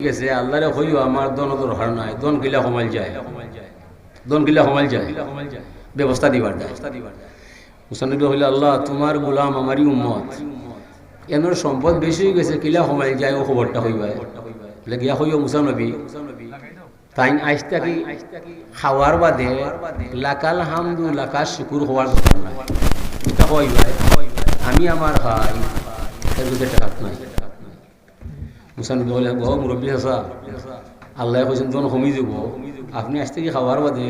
ঠিক আছে, আল্লাহরে হইও আমার দন দরকার নাই, দন গিলা কমাল যায়। দন গিলা কমাল যায়। ব্যবস্থা দিবার যায়। মুসানবী হইলে, আল্লাহ, তোমার গোলাম আমারই উম্মত। এনোর সম্পদ বেশি হয়ে গেছে কিলা কমাল যায়, ও খবরটা হইবা বলে, গিয়া হইও মুসানবী তাই আইসটা কি খাওয়ার বাদে লাকাল হামদু লাকাল শুকুর হওয়ার দরকার নাই। আমি আমার ভাই, এর ভিতরে টাকা নাই। মুরব্বী হাসা আল্লাহ তখন কমি যাব। আপনি আসতে কি খাওয়ার বাদে?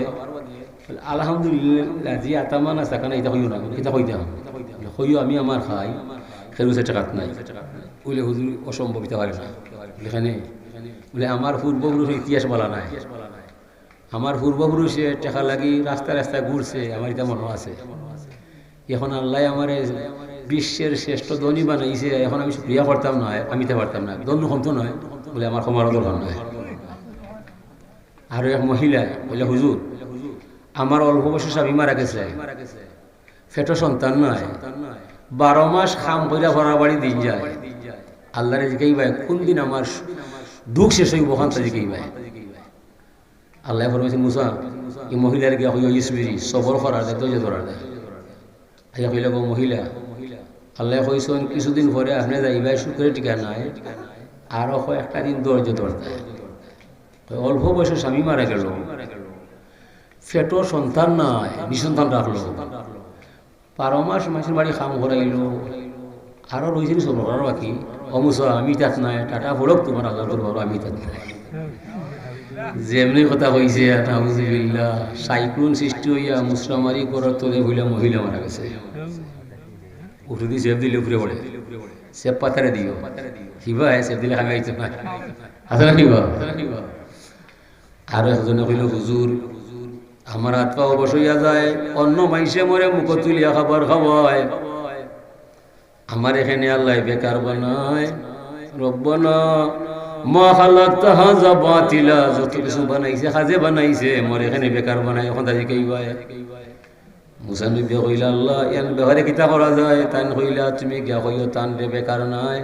আলহামদুলিল্লাহ জি আতামান আছে এটা হইও না এটা হইতাম হইও আমি আমার খাই টাকাত নাই। বলে হুজুর অসম্ভব হইতে পারে না এখানে বলে আমার ইতিহাস বলা নাই? আমার পূর্বপুরুষে টাকা লাগি রাস্তায় রাস্তায় ঘুরছে আমার এটা মনে আছে। এখন আল্লাহ আমার বিশ্বের শ্রেষ্ঠ ধনী বানাইছে, এখন আমি সুক্রিয়া করতাম নয় আমি তে পারতাম না। দন্য হতো নয়, বলে আমার ক্ষমার দরকার নয় আর এক মহিলা বলে, হুজুর, আমার অল্প বয়সে স্বামী মারা গেছে। ফেটো সন্তান নয়, বারো মাস খাম কইরা ভরা বাড়ি দিন যায়। আল্লাহরে জিকেই ভাই, কোন দিন আমার দুঃখ শেষ হইব ওখান থেকে জিকেই ভাই? আল্লাহ ফরমাইছেন মুসা, এই মহিলার গিয়া হইয়া ইসবিরি, সবর করার দেয় ধরার দেয় আইয়া কইলে মহিলা। আল্লাহ কইছেন, কিছুদিন পরে আপনি যাইবাই শুক্রের টিকা নাই আরও একটা দিন ধৈর্য ধরতে। অল্প বয়সে স্বামী মারা গেল। ফেটো সন্তান নাই, নিসন্তান রাখল। বারো মাস মাসের বাড়ি খাম করাইল আরও রয়েছে সব বাকি। অমুসা, আমি তাত নাই, টাটা ভরক তোমার আল্লাহ আমি তাত নাই। যেমনি কথা কইছে সাইক্লোন সৃষ্টি হইয়া মুসলামারি করার তোলে হইলা মহিলা মারা গেছে। উঠে দিয়ে সেব দিলে উপরে পড়ে। সেব দিও। হিবা হে সেব দিলে না নিবা আর কইল, হুজুর, আমার হাত পা বসইয়া যায়, অন্য মাইসে মরে মুখ তুলিয়া খাবার খাওয়ায়। আমার এখানে আল্লাহ বেকার বানায় রব্বানা মা যত কিছু বানাইছে এখানে কিতা যায়? তুমি নাই।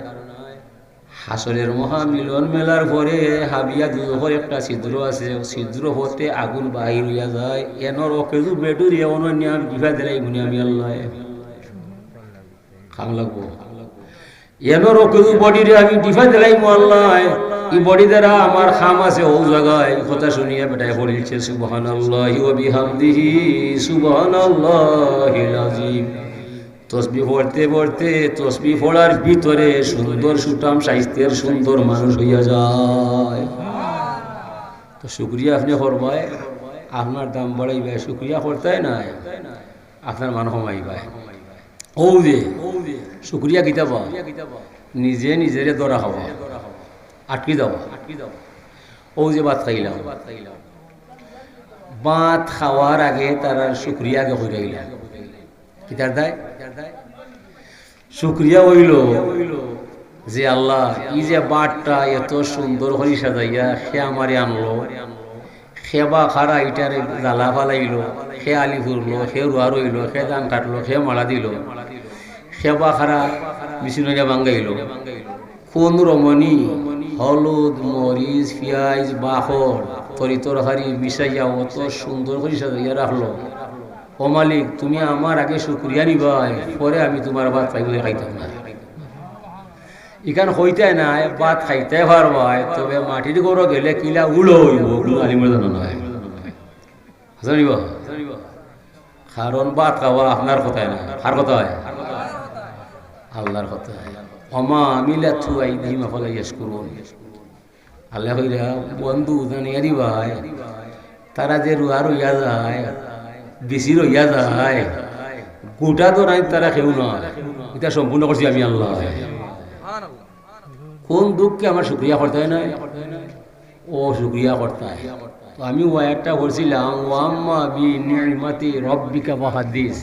হাসরের মহামিলন মেলার পরে হাবিয়া দুহর একটা ছিদ্র আছে ছিদ্র হতে আগুন বাহির হইয়া যায়। এনর অকেজু বেটুরি এমন নিয়াম জিভা দিলাই আমি আল্লাহ। খাম লাগবো? এনর অকেজু বডি রে আমি ডিফা দিলাই আল্লাহ। ই আমার খাম আছে, ও জায়গায় কথা শুনিয়া বেটায় পড়িছে সুবহানাল্লাহি ওয়া বিহামদিহি, সুবহানাল্লাহিল আযীম। তসবি পড়তে পড়তে তসবি পড়ার ভিতরে সুন্দর সুটাম সাহিত্যের সুন্দর মানুষ হইয়া যায়। তো শুক্রিয়া আপনি করবাই আপনার দাম বাড়াইবে, শুক্রিয়া করতে নাই, আপনার মান কমাইবে। ও যে শুক্রিয়া কিতাবা, নিজে নিজেরে দরা হওয়া। আটকি দাও ও যে ভাত খাইলাম। ভাত খাওয়ার আগে তারা শুক্রিয়া আগে হয়ে গেলাম কিতার দায়? শুক্রিয়া হইল যে আল্লাহ ই যে বাটটা এত সুন্দর করে সাজাইয়া সে আমারে আনলো। সেবা খারা ইটারে জ্বালা ফালাইলো, সে আলি ফুরলো, সে রুয়া রইল, সে ধান কাটলো, সে মালা দিল। সেবা খারা মিশিনরিয়া বাঙ্গাইল কোন রমণী হলুদ, মরিচ, পিঁয়াজ, বাহর তরি তরকারি মিশাইয়া অত সুন্দর করে সাজাইয়া রাখল। ও মালিক, তুমি আমার আগে শুক্রিয়া নিবাই, পরে আমি তোমার ভাত পাইলে খাইতাম না। ইখান হইতে না ভাত খাইতে পারবাই, তবে মাটির গরো গেলে কিলা উলো হইব জানিব কারণ ভাত খাওয়া আপনার কথায় না আর কথা হয় আল্লাহর কথা আল্লাহ বন্ধু জানিয়া দিবাই তারা যে রুয়া রইয়া যায়, বেশি রইয়া যায়, গোটা তো নাই তারা কেউ নয়। এটা সম্পূর্ণ করছি আমি আল্লাহ। কোন দুঃখকে আমার শুক্রিয়া করতে হয় না ও, শুক্রিয়া করতে হয়। আমি ও একটা করছিলাম ওয়াম্মা বি নির্মাতি রব্বিকা বাহাদিস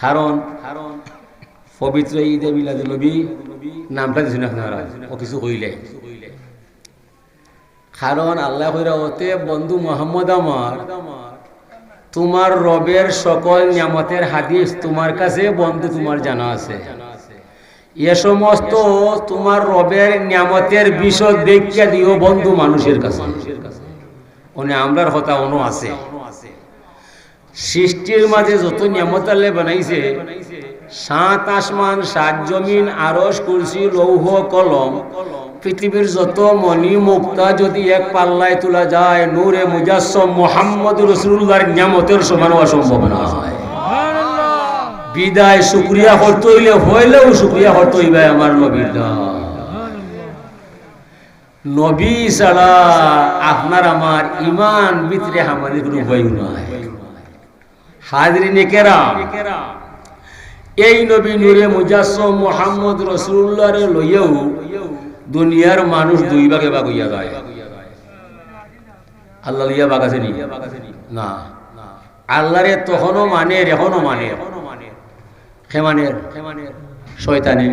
কারণ পবিত্র ঈদে মিলাদ নবী নামটা দিছেন আপনারা ও কিছু কইলে। কারণ আল্লাহ কইরা ওতে বন্ধু মোহাম্মদ আমার, তোমার রবের সকল নিয়ামতের হাদিস তোমার কাছে, বন্ধু তোমার জানা আছে। এ সমস্ত তোমার রবের নিয়ামতের বিষয় দেখিয়া দিও বন্ধু মানুষের কাছে। মানে আমরার কথা অনু আছে। সৃষ্টির মাঝে যত নিয়ামত আল্লাহ বানাইছে সাত আসমান, সাত জমিন আরস কুরসি লৌহ কলম। পৃথিবীর যত মণি মুক্তা যদি এক পাল্লায় তোলা যায়, নূরে মুজাসম মোহাম্মদ রসুল্লাহর নিয়ামতের সমান হওয়া সম্ভব না। বিদায় শুক্রিয়া করতে হইলে, হইলেও শুক্রিয়া করতে হইবে আমার নবীর। নবী ছাড়া আপনার আমার ইমান ভিতরে আমাদের কোনো ভয় নাই। হাজরি নেকেরা এই নবী নূরে মুজাসম মোহাম্মদ রসুল্লাহরে লইয়াও দুনিয়ার মানুষ দুই ভাগে ভাগ হইয়া যায়। আল্লাহ লইয়া ভাগ আছে না? আল্লাহরে তখনও মানে এখনও মানে। খেমানের শয়তানে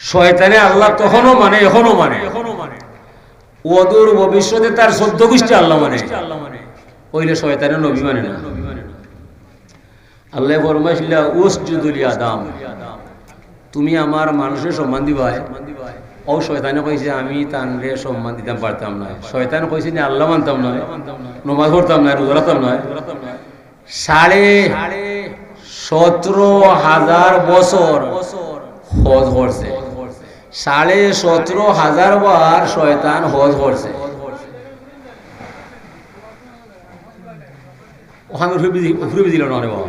শয়তানে আল্লাহ তখনও মানে এখনও মানে। এখনও মানে ওদূর ভবিষ্যতে তার সদ্য গোষ্ঠী আল্লাহ মানে। ওইলে শয়তানের নবী মানে না। আল্লাহ ফরমাইছিলা উসজুদুল আদাম তুমি আমার মানুষের সম্মান দিবাই ও শয়তানে কইছে, আমি তানরে সম্মান দিতাম পারতাম না। শয়তান কইছে, না আল্লাহ মানতাম না। নমাজ পড়তাম না, রোজা রাখতাম না। সাড়ে সতেরো হাজার বছর হজ করছে। সাড়ে সতেরো হাজার বার শয়তান হজ করছে। ওখানে দিল না রে বাবা।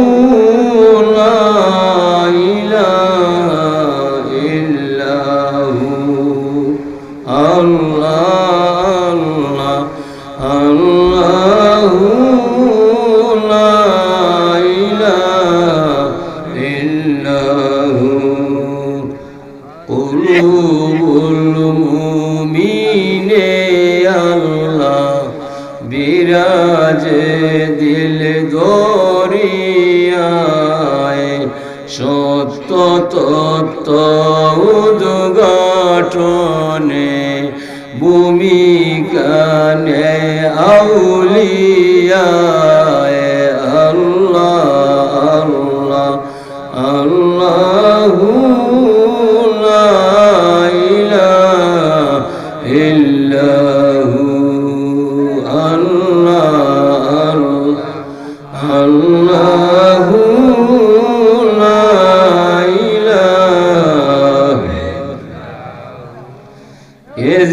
সত্য তত্ত্ব উদ্ঘাটনে ভূমিকানে আউলিয়ায়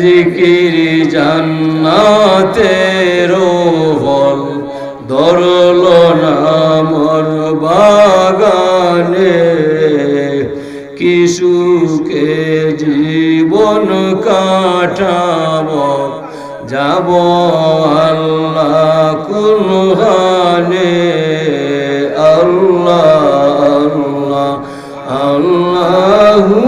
জিকির জান্নাতের বল ধরল নামর বাগানে। কিশুকে জীবন কাটাব, যাব আল্লাহ কুলহানে আল্লাহ আল্লাহ, আল্লাহু